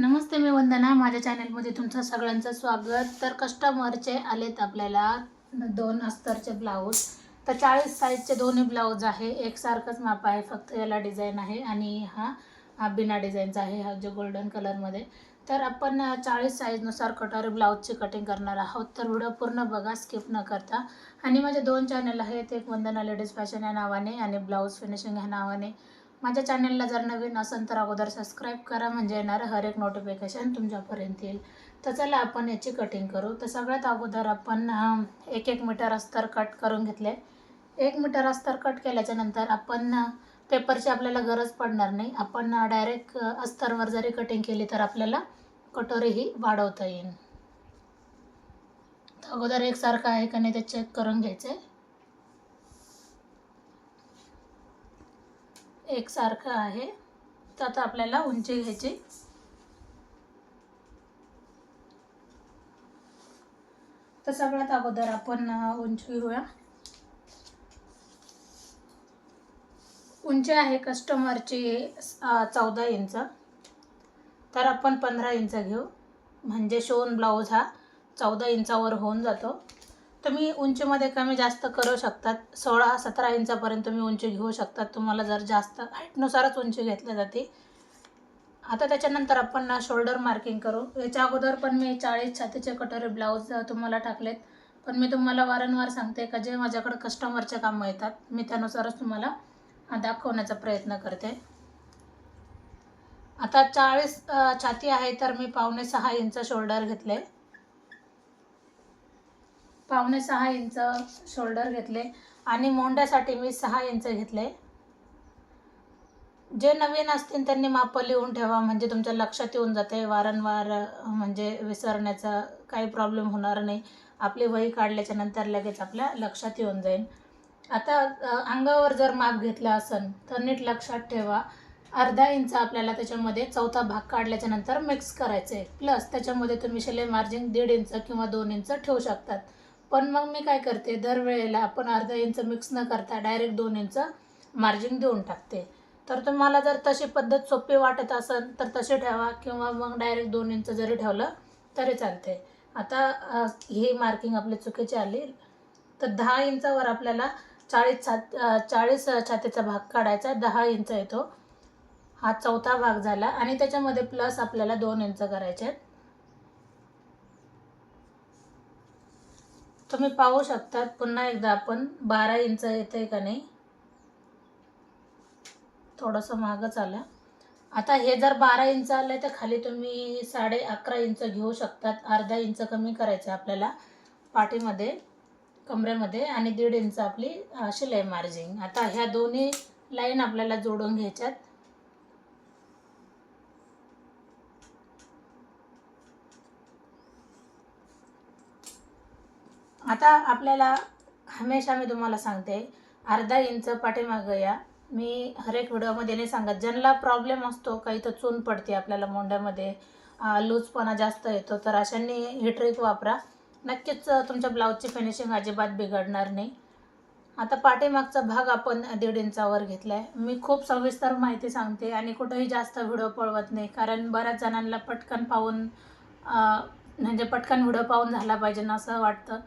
नमस्ते मी वंदना. माझ्या चॅनलमध्ये तुमचं सगळ्यांचं स्वागत. तर कस्टमरचे आलेत आपल्याला दोन अस्तरचे ब्लाऊज. तर चाळीस साईजचे दोन्ही ब्लाऊज आहे. एकसारखंच माप आहे फक्त याला डिझाईन आहे आणि हा बिना डिझाईनचा आहे हा जो गोल्डन कलरमध्ये तर आपण चाळीस साईजनुसार कटोरी ब्लाऊजची कटिंग करणार आहोत. तर व्हिडिओ पूर्ण बघा स्किप न करता. आणि माझे दोन चॅनल आहेत. एक वंदना लेडीज फॅशन या नावाने आणि ब्लाऊज फिनिशिंग ह्या नावाने. माझ्या चॅनलला जर नवीन असेल तर अगोदर सबस्क्राईब करा. म्हणजे येणारं हर एक नोटिफिकेशन तुमच्यापर्यंत येईल. तर चला आपण याची कटिंग करू. तर सगळ्यात अगोदर आपण एक एक मीटर अस्तर कट करून घेतले. एक मीटर अस्तर कट केल्याच्यानंतर आपण पेपरची आपल्याला गरज पडणार नाही. आपण डायरेक्ट अस्तरवर जरी कटिंग केली तर आपल्याला कटोरीही वाढवता येईल. तर अगोदर एकसारखं आहे का नाही ते चेक करून घ्यायचं आहे एकसारखं आहे. तर आता आपल्याला उंची घ्यायची. तर सगळ्यात अगोदर आपण उंची घेऊया. उंची आहे कस्टमरची चौदा इंच. तर आपण पंधरा इंच घेऊ. म्हणजे शोन ब्लाऊज हा चौदा इंचावर होऊन जातो. तुम्ही उंचीमध्ये कमी जास्त करू शकतात. सोळा सतरा इंचापर्यंत तुम्ही उंची घेऊ शकतात. तुम्हाला जर जास्त हाईटनुसारच उंची घेतली जाते. आता त्याच्यानंतर आपण ना शोल्डर मार्किंग करू. याच्या अगोदर पण मी चाळीस छातीचे कटोरी ब्लाऊज तुम्हाला टाकलेत. पण मी तुम्हाला वारंवार सांगते का जे माझ्याकडे कस्टमरचे कामं येतात मी त्यानुसारच तुम्हाला दाखवण्याचा प्रयत्न करते. आता चाळीस छाती आहे तर मी पावणे सहा इंच शोल्डर घेतले. पावणे सहा इंच शोल्डर घेतले आणि मोंड्यासाठी मी सहा इंच घेतले. जे नवीन असतील त्यांनी मापं लिहून ठेवा म्हणजे तुमच्या लक्षात येऊन जाते. वारंवार म्हणजे विसरण्याचा काही प्रॉब्लेम होणार नाही. आपली वही काढल्याच्या नंतर लगेच आपल्या लक्षात येऊन जाईल. आता अंगावर जर माप घेतलं असेल तर नीट लक्षात ठेवा. अर्धा इंच आपल्याला त्याच्यामध्ये चौथा भाग काढल्याच्या नंतर मिक्स करायचं आहे प्लस त्याच्यामध्ये तुम्ही शिलाई मार्जिन दीड इंच किंवा दोन इंच ठेवू शकतात. पण मग मी काय करते दरवेळेला आपण अर्धा इंच मिक्स न करता डायरेक्ट दोन इंच मार्जिन देऊन टाकते. तर तुम्हाला जर तशी पद्धत सोपी वाटत असेल तर तशी ठेवा किंवा मग डायरेक्ट दोन इंच जरी ठेवलं तरी चालते. आता ही मार्किंग आपली चुकीची आली. तर दहा इंचावर आपल्याला चाळीस छात चाळीस छातीचा भाग काढायचा दहा इंच येतो. हा चौथा भाग झाला आणि त्याच्यामध्ये प्लस आपल्याला दोन इंच करायचे आहेत. तुम्ही पाहू शकतात पुन्हा एकदा आपण बारा इंच येते का नाही? थोडंसं मागच आलं आता हे जर बारा इंच आलं तर खाली तुम्ही साडे अकरा इंच घेऊ शकतात. अर्धा इंच कमी करायचं आहे आपल्याला पाठीमध्ये कमरेमध्ये आणि दीड इंच आपली अशी शिलाई मार्जिंग आता ह्या दोन्ही लाईन आपल्याला जोडून घ्यायच्यात. आता आपल्याला हमेशा मी तुम्हाला सांगते अर्धा इंच पाठीमागं या. मी हर एक व्हिडिओमध्ये नाही सांगत ज्यांना प्रॉब्लेम असतो काही तर चून पडते आपल्याला मोंड्यामध्ये लूजपणा जास्त येतो तर अशांनी ही ट्रिक वापरा. नक्कीच तुमच्या ब्लाऊजची फिनिशिंग अजिबात बिघडणार नाही. आता पाठीमागचा भाग आपण दीड इंचावर घेतला आहे मी खूप सविस्तर माहिती सांगते आणि कुठंही जास्त व्हिडिओ पळवत नाही कारण बऱ्याच जणांना पटकन पाहून म्हणजे पटकन व्हिडिओ पाहून झाला पाहिजे ना असं वाटतं.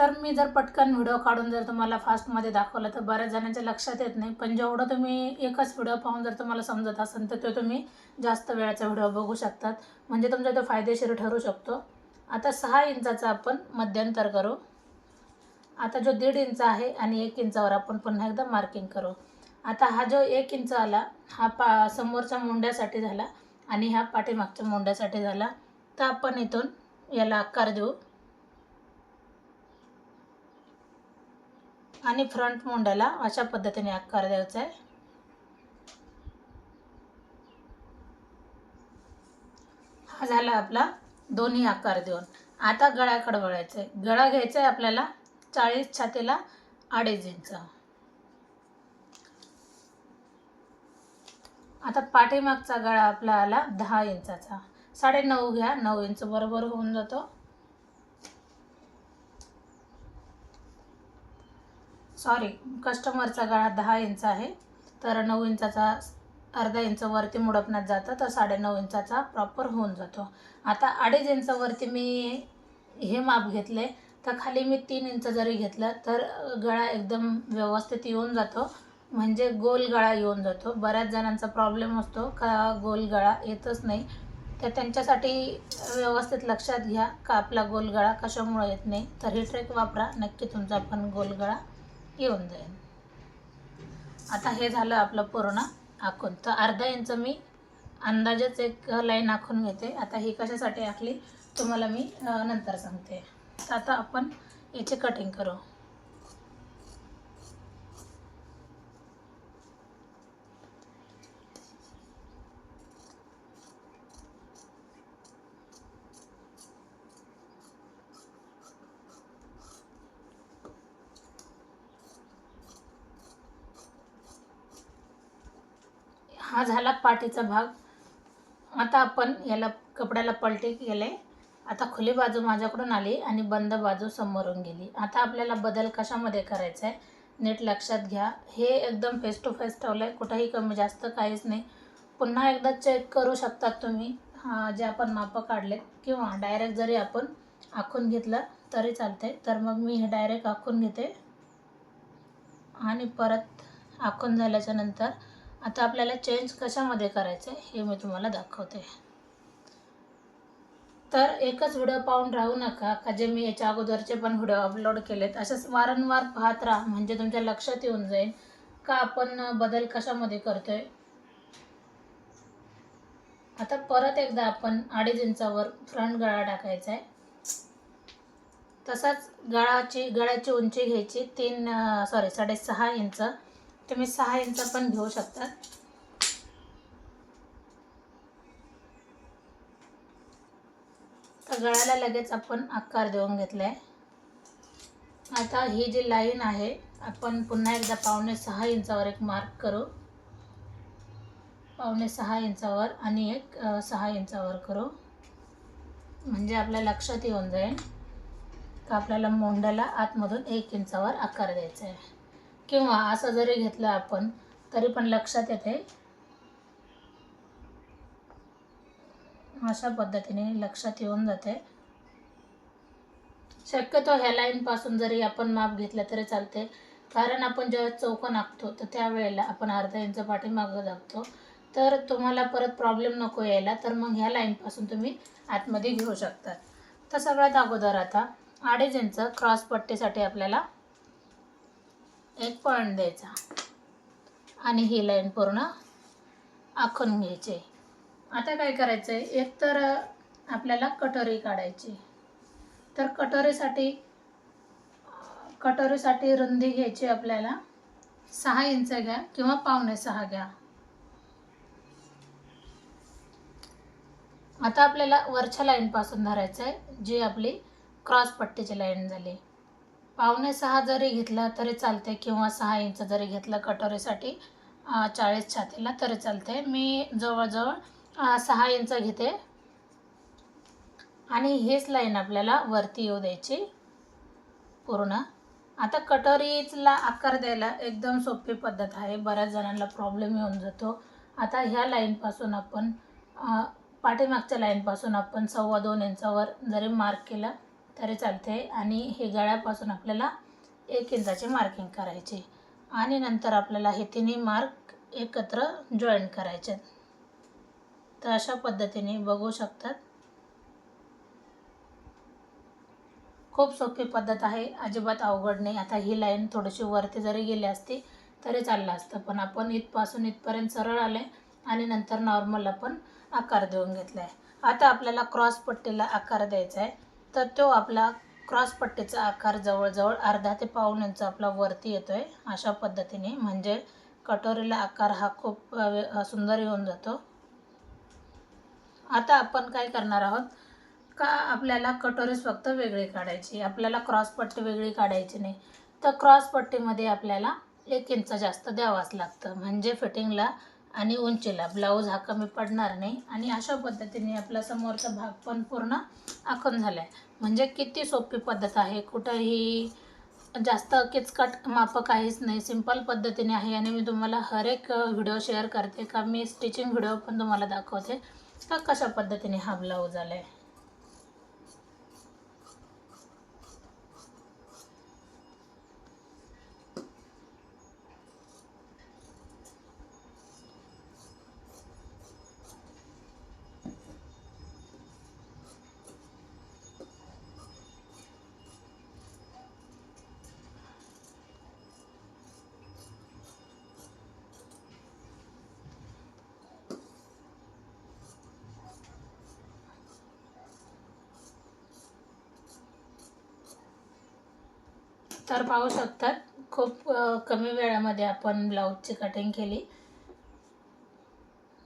तर मी जर पटकन व्हिडिओ काढून जर तुम्हाला फास्टमध्ये दाखवलं तर बऱ्याच जणांच्या लक्षात येत नाही. पण जेवढं तुम्ही एकच व्हिडिओ पाहून जर तुम्हाला समजत असेल तर तो तुम्ही जास्त वेळाचा व्हिडिओ बघू शकतात. म्हणजे तुमचा तो फायदेशीर ठरू शकतो. आता सहा इंचाचा आपण मध्यंतर करू. आता जो दीड इंच आहे आणि एक इंचावर आपण पुन्हा एकदा मार्किंग करू. आता हा जो एक इंच आला हा पा समोरच्या मुंड्यासाठी झाला आणि हा पाठीमागच्या मुंड्यासाठी झाला. तर आपण इथून याला आकार देऊ. आणि फ्रंट मुंड्याला अशा पद्धतीने आकार द्यायचा आहे. हा झाला आपला दोन्ही आकार देऊन. आता गळ्याकडे वळायचं आहे. गळा घ्यायचा आहे आपल्याला चाळीस छातीला अडीच इंच. आता पाठीमागचा गळा आपला आला दहा इंचाचा. साडे नऊ घ्या. नऊ इंच बरोबर होऊन जातो. सॉरी कस्टमरचा गळा दहा इंच आहे. तर नऊ इंचाचा अर्धा इंच वरती मुडपण्यात जातं तर साडेनऊ इंचाचा प्रॉपर होऊन जातो. आता अडीच इंचावरती मी हे माप घेतले तर खाली मी तीन इंच जरी घेतलं तर गळा एकदम व्यवस्थित येऊन जातो. म्हणजे गोल गळा येऊन जातो. बऱ्याच जणांचा प्रॉब्लेम असतो का गोल गळा येतच नाही. तर त्यांच्यासाठी व्यवस्थित लक्षात घ्या का आपला गोल गळा कशामुळे येत नाही. तर ही ट्रेक वापरा. नक्की तुमचा पण गोल गळा येऊन जाईल. आता हे झालं आपलं पूर्ण आखून. तर अर्धा इंच मी अंदाजेच एक लाईन आखून घेते. आता ही कशासाठी आखली? तुम्हाला मी नंतर सांगते. तर आता आपण याची कटिंग करू. हा झाला पाठीचा भाग. आता आपण याला कपड्याला पलटी केले. आता खुली बाजू माझ्याकडून आली आणि बंद बाजू समोरून गेली. आता आपल्याला बदल कशामध्ये करायचा आहे नीट लक्षात घ्या. हे एकदम फेस टू फेस ठेवलं आहे कुठंही कमी जास्त काहीच नाही. पुन्हा एकदा चेक करू शकतात तुम्ही. हा जे आपण मापं काढलेत किंवा डायरेक्ट जरी आपण आखून घेतलं तरी चालते तर मग मी हे डायरेक्ट आखून घेते. आणि परत आखून झाल्याच्यानंतर आता आपल्याला चेंज कशामध्ये करायचं आहे हे मी तुम्हाला दाखवते. तर एकच व्हिडिओ पाहून राहू नका का जे मी याच्या अगोदरचे पण व्हिडिओ अपलोड केलेत असेच वारंवार पाहत राहा म्हणजे तुमच्या लक्षात येऊन जाईल का आपण बदल कशामध्ये करतोय. आता परत एकदा आपण अडीच इंचावर फ्रंट गळा टाकायचा आहे तसाच गळाची गळ्याची उंची घ्यायची तीन सॉरी साडेसहा इंच. तुम्ही सहा इंच पण घेऊ शकता. तर गळ्याला लगेच आपण आकार देऊन घेतला आहे आता ही जी लाईन आहे आपण पुन्हा एकदा पावणे सहा इंचावर एक मार्क करू. पावणे सहा इंचावर आणि एक सहा इंचावर करू. म्हणजे आपल्या लक्षात येऊन जाईल का आपल्याला मोंड्याला आतमधून एक इंचावर आकार द्यायचा आहे. किंवा असं जरी घेतलं आपण तरी पण लक्षात येते. अशा पद्धतीने लक्षात येऊन जाते. शक्यतो ह्या लाईनपासून जरी आपण माप घेतलं तरी चालते. कारण आपण जेव्हा चौकन आखतो तर त्यावेळेला आपण अर्धा इंच पाठीमागं जागतो. तर तुम्हाला परत प्रॉब्लेम नको यायला तर मग ह्या लाईनपासून तुम्ही आतमध्ये घेऊ शकतात तर सगळ्यात अगोदर आता अडीच इंच क्रॉस पट्टीसाठी आपल्याला एक पॉईंट द्यायचा. आणि ही लाईन पूर्ण आखून घ्यायची. आता काय करायचं आहे एक तर आपल्याला कटोरी काढायची. तर कटोरीसाठी कटोरीसाठी रुंदी घ्यायची आपल्याला. सहा इंच घ्या किंवा पावणे सहा घ्या. आता आपल्याला वरच्या लाईनपासून धरायचं आहे जी आपली क्रॉस पट्टीची लाईन झाली. पावणे सहा जरी घेतला तरी चालते किंवा सहा इंच जरी घेतलं कटोरीसाठी चाळीस छातीला तरी चालते मी जवळजवळ सहा इंच घेते. आणि हीच लाईन आपल्याला वरती येऊ द्यायची. पूर्ण. आता कटोरीला आकार द्यायला एकदम सोपी पद्धत आहे. बऱ्याच जणांना प्रॉब्लेम येऊन जातो. आता ह्या लाईनपासून आपण पाठीमागच्या लाईनपासून आपण सव्वा दोन इंचावर जरी मार्क केला तरी चालते आणि हे गळ्यापासून आपल्याला एक इंचाचे मार्किंग करायची. आणि नंतर आपल्याला हे तिन्ही मार्क एकत्र जॉईन करायचे. तर अशा पद्धतीने बघू शकतात. खूप सोपी पद्धत आहे. अजिबात अवघड नाही. आता ही लाईन थोडीशी वरती जरी गेली असती तरी चाललं असतं. पण आपण इथपासून इथपर्यंत सरळ आले आणि नंतर नॉर्मल आपण आकार देऊन घेतला आहे आता आपल्याला क्रॉस पट्टीला आकार द्यायचा आहे. तर तो आपला क्रॉस पट्टीचा आकार जवळजवळ अर्धा ते पाऊण इंच आपला वरती येतो आहे अशा पद्धतीने. म्हणजे कटोरीला आकार हा खूप सुंदर येऊन जातो. आता आपण काय करणार आहोत? का आपल्याला कटोरीस फक्त वेगळी काढायची? आपल्याला क्रॉस पट्टी वेगळी काढायची नाही. तर क्रॉसपट्टीमध्ये आपल्याला एक इंच जास्त द्यावाच लागतं. म्हणजे फिटिंगला आणि उंचीला. ब्लाऊज हा कमी पडणार नाही. आणि अशा पद्धतीने आपला समोरचा भाग पण पूर्ण आखून झाला आहे म्हणजे किती सोपी पद्धत आहे. कुठंही जास्त किचकट मापं काहीच नाही. सिंपल पद्धतीने आहे. आणि मी तुम्हाला हर एक व्हिडिओ शेअर करते का मी स्टिचिंग व्हिडिओ पण तुम्हाला दाखवते का कशा पद्धतीने हा ब्लाऊज आला आहे तर पाहू शकतात खूप कमी वेळामध्ये आपण ब्लाऊजची कटिंग केली.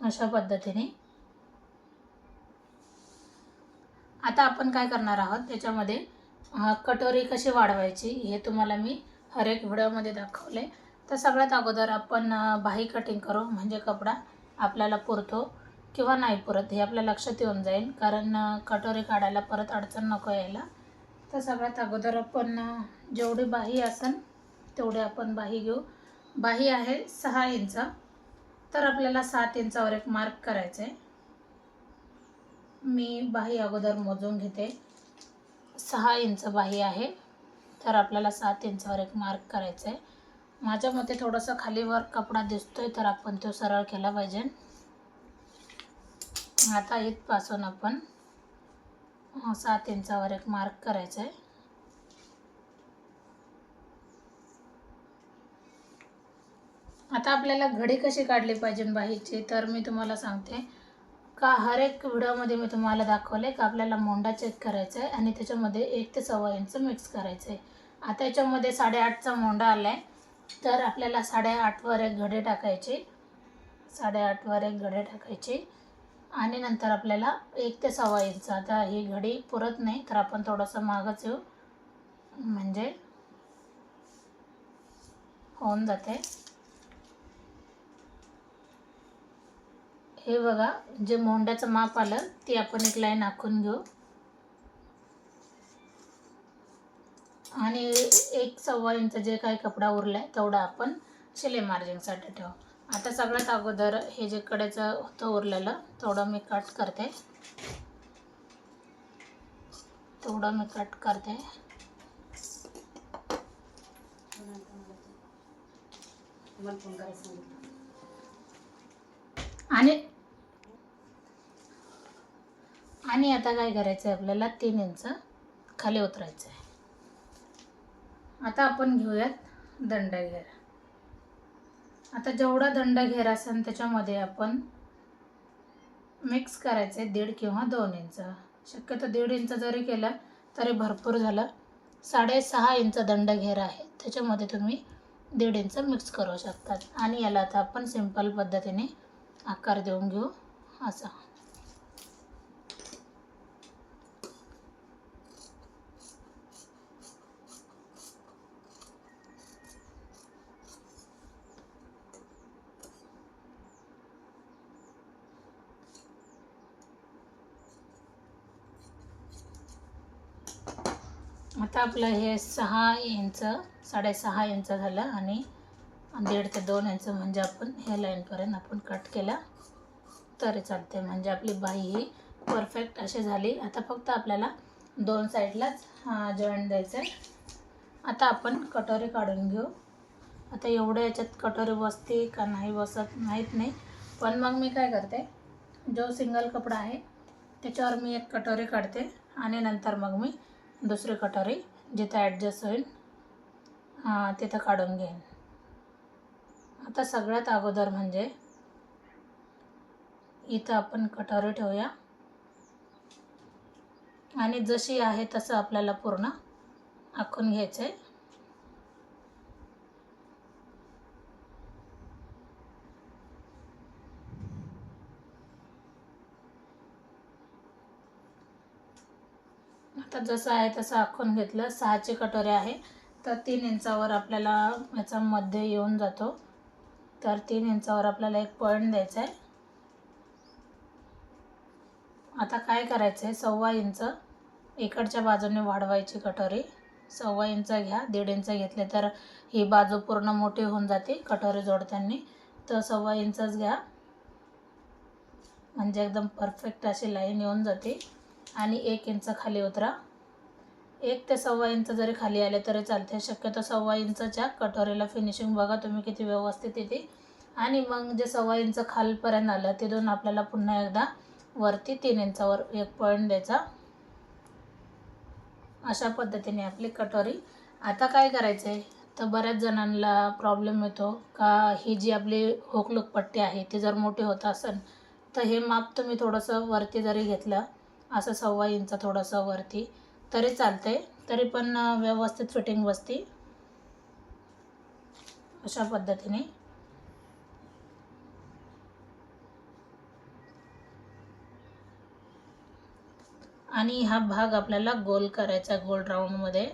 अशा पद्धतीने. आता आपण काय करणार आहोत त्याच्यामध्ये कटोरी कशी वाढवायची हे तुम्हाला मी हर एक व्हिडिओमध्ये दाखवले. तर सगळ्यात अगोदर आपण बाही कटिंग करू म्हणजे कपडा आपल्याला पुरतो किंवा नाही पुरत हे आपल्या लक्षात येऊन जाईल. कारण कटोरी काढायला परत अडचण नको यायला. तर सगळ्यात अगोदर आपण जेवढी बाही असेल तेवढी आपण बाही घेऊ. बाही आहे सहा इंच. तर आपल्याला सात इंचावर एक मार्क करायचं आहे मी बाही अगोदर मोजून घेते. सहा इंच बाही आहे. तर आपल्याला सात इंचावर एक मार्क करायचं आहे माझ्या मते थोडंसं खालीवर कपडा दिसतोय तर आपण तो सरळ केला पाहिजे. आता इथपासून आपण सात इंचावर एक मार्क करायचं आहे आता आपल्याला घडी कशी काढली पाहिजे बाहीची तर मी तुम्हाला सांगते. का हर एक व्हिडिओमध्ये मी तुम्हाला दाखवले का आपल्याला मोंडा चेक करायचा आहे आणि त्याच्यामध्ये एक ते सव्वा इंच मिक्स करायचं आहे आता याच्यामध्ये साडेआठचा मोंडा आला आहे तर आपल्याला साडेआठवर एक घडे टाकायची. साडेआठवर एक घडे टाकायची. आणि नंतर आपल्याला एक ते सव्वा इंच. आता ही घडी पुरत नाही तर आपण थोडंसं मागच येऊ म्हणजे होऊन जाते. हे बघा जे मोंड्याचं माप आलं ते आपण एक लाईन आखून घेऊ. आणि एक सव्वा इंच जे काही कपडा उरला आहे तेवढा आपण शिलाई मार्जिंगसाठी ठेवू. आता सगळ्यात अगोदर हे जे कडेचं होतं उरलेलं तेवढं मी कट करते. तेवढं मी कट करते. आणि आणि आता काय करायचं आहे आपल्याला? तीन इंच खाली उतरायचं आहे आता आपण घेऊयात दंडघेर आता जेवढा दंडघेर असेल त्याच्यामध्ये आपण मिक्स करायचं आहे दीड किंवा दोन इंच. शक्यतो दीड इंच जरी केलं तरी भरपूर झालं. साडेसहा इंच दंडघेर आहे. त्याच्यामध्ये तुम्ही दीड इंच मिक्स करू शकतात. आणि याला आता आपण सिंपल पद्धतीने आकार देऊन घेऊ. असा. आता आपलं हे सहा इंच साडेसहा इंच झालं आणि दीड ते दोन इंच म्हणजे आपण ह्या लाईनपर्यंत आपण कट केला. तरी चालते म्हणजे आपली बाई ही परफेक्ट अशी झाली. आता फक्त आपल्याला दोन साईडलाच जॉईंट द्यायचं आहे आता आपण कटोरी काढून घेऊ. आता एवढ्या याच्यात कटोरी बसते का नाही बसत माहीत नाही. पण मग मी काय करते जो सिंगल कपडा आहे त्याच्यावर मी एक कटोरी काढते आणि नंतर मग मी दुसरी कटोरी जिथं ॲडजस्ट होईल हां तिथं काढून घेईन. आता सगळ्यात अगोदर म्हणजे इथं आपण कटोरी ठेवूया. आणि जशी आहे तसं आपल्याला पूर्ण आखून घ्यायचं आहे आता जसं आहे तसं आखून घेतलं. सहाची कटोरी आहे. तर तीन इंचावर आपल्याला याचा मध्य येऊन जातो. तर तीन इंचावर आपल्याला एक पॉईंट द्यायचा आहे. आता काय करायचं आहे सव्वा इंच इकडच्या बाजूने वाढवायची कटोरी. सव्वा इंच घ्या दीड इंच घेतले तर ही बाजू पूर्ण मोठी होऊन जाते कटोरी जोडताना. तर सव्वा इंचच घ्या. म्हणजे एकदम परफेक्ट अशी लाईन येऊन जाते. आणि एक इंच खाली उतरा. एक ते सव्वा इंच जरी खाली आले तरी चालते शक्यतो सव्वा इंचच्या कटोरीला फिनिशिंग बघा तुम्ही किती व्यवस्थित येते. आणि मग जे सव्वा इंच खालपर्यंत आलं तिथून आपल्याला पुन्हा एकदा वरती तीन इंचावर एक पॉईंट द्यायचा. अशा पद्धतीने आपली कटोरी. आता काय करायचं आहे तर बऱ्याच जणांना प्रॉब्लेम येतो का ही जी आपली होकलूक पट्टी आहे ती जर मोठी होत असेल तर हे माप तुम्ही थोडंसं वरती जरी घेतलं असं सव्वा इंच थोडंसं वरती तरी चालते. तरी पण व्यवस्थित फिटिंग बसते. अशा पद्धतीने. आणि हा भाग आपल्याला गोल करायचा गोल राऊंडमध्ये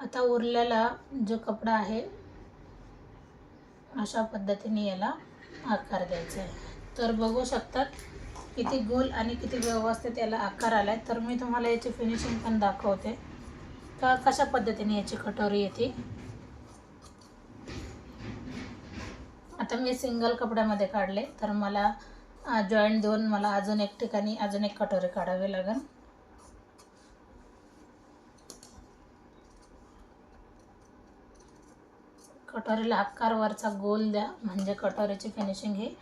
आता उरलेला जो कपडा आहे अशा पद्धतीने याला आकार द्यायचा आहे. तर बघू शकतात किती गोल आणि किती व्यवस्थित याला आकार आला आहे तर मी तुम्हाला याची फिनिशिंग पण दाखवते. का कशा पद्धतीने याची कटोरी येते? आता मी सिंगल कपड्यामध्ये काढले. तर मला जॉईंट देऊन मला अजून एक ठिकाणी अजून एक कटोरी काढावी लागेल. कटोरीला आकार वरचा गोल द्या. म्हणजे कटोरीची फिनिशिंग ही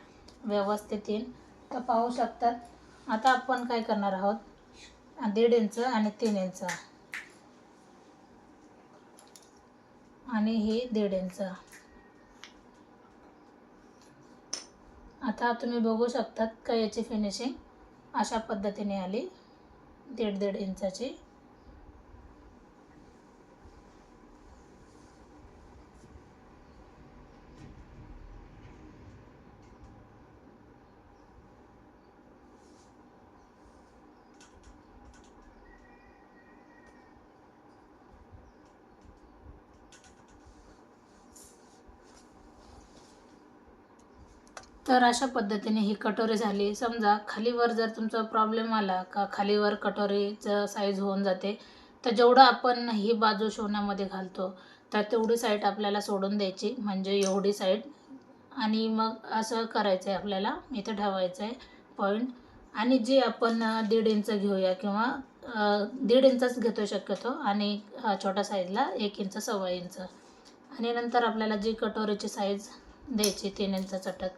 व्यवस्थित येईल. तर पाहू शकतात. आता आपण काय करणार आहोत? दीड इंच आणि तीन इंच. आणि ही दीड इंच. आता तुम्ही बघू शकतात का याची फिनिशिंग अशा पद्धतीने आली. दीड दीड इंचाची. तर अशा पद्धतीने ही कटोरी झाली. समजा खालीवर जर तुमचा प्रॉब्लेम आला का खालीवर कटोरीचं साईज होऊन जाते तर जेवढं आपण ही बाजू शिवण्यामध्ये घालतो तर तेवढी साईड आपल्याला सोडून द्यायची. म्हणजे एवढी साईड आणि मग असं करायचं आहे आपल्याला. इथं ठेवायचं आहे पॉईंट आणि जे आपण दीड इंच घेऊया किंवा दीड इंचच घेतो शक्यतो. आणि छोट्या साईजला एक इंच सव्वा इंच आणि नंतर आपल्याला जी कटोरीची साईज द्यायची तीन इंच चटक.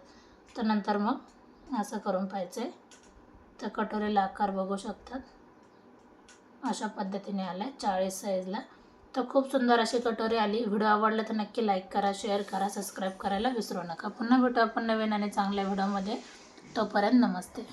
तर नंतर मग असं करून पाहायचं आहे. तर कटोरीला आकार बघू शकतात. अशा पद्धतीने आला आहे चाळीस साईजला तर खूप सुंदर अशी कटोरी आली. व्हिडिओ आवडला तर नक्की लाईक करा शेअर करा सबस्क्राईब करायला विसरू नका. पुन्हा भेटू आपण नवीन आणि चांगल्या व्हिडिओमध्ये तोपर्यंत नमस्ते.